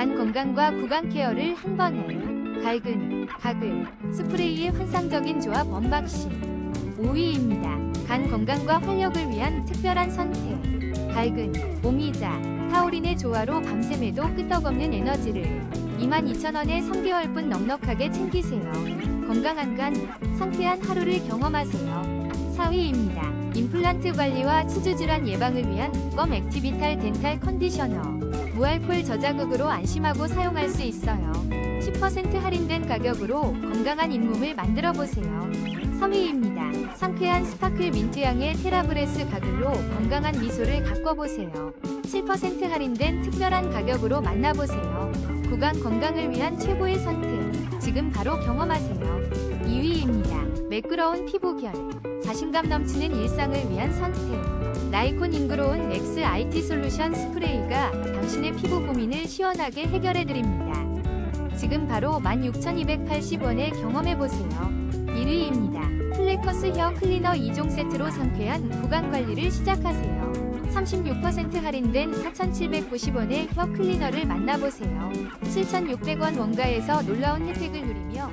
간 건강과 구강 케어를 한 번에 갈근, 가글, 스프레이의 환상적인 조합 언박싱 5위입니다. 간 건강과 활력을 위한 특별한 선택 갈근, 오미자, 타우린의 조화로 밤샘에도 끄떡없는 에너지를 22,000원에 3개월분 넉넉하게 챙기세요. 건강한 간, 상쾌한 하루를 경험하세요. 4위입니다. 임플란트 관리와 치주 질환 예방을 위한 껌 액티비탈 덴탈 컨디셔너. 무알콜 저자극으로 안심하고 사용할 수 있어요. 10% 할인된 가격으로 건강한 잇몸을 만들어 보세요. 3위입니다. 상쾌한 스파클 민트향의 테라브레스 가글로 건강한 미소를 가꿔보세요. 7% 할인된 특별한 가격으로 만나보세요. 구강 건강을 위한 최고의 선택. 지금 바로 경험하세요. 2위입니다. 매끄러운 피부결. 자신감 넘치는 일상을 위한 선택. 나이콘 잉그로운 X IT 솔루션 스프레이가 당신의 피부 고민을 시원하게 해결해드립니다. 지금 바로 16,280원에 경험해보세요. 1위입니다. 플래커스 헤어 클리너 2종 세트로 상쾌한 구강 관리를 시작하세요. 36% 할인된 4,790원의 헤어 클리너를 만나보세요. 7,600원 원가에서 놀라운 혜택을 누리며